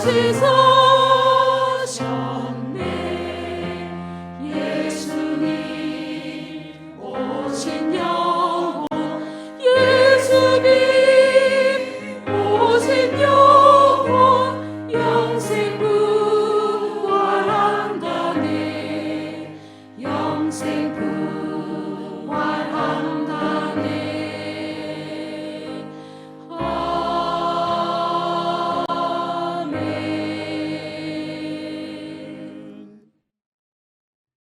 하시사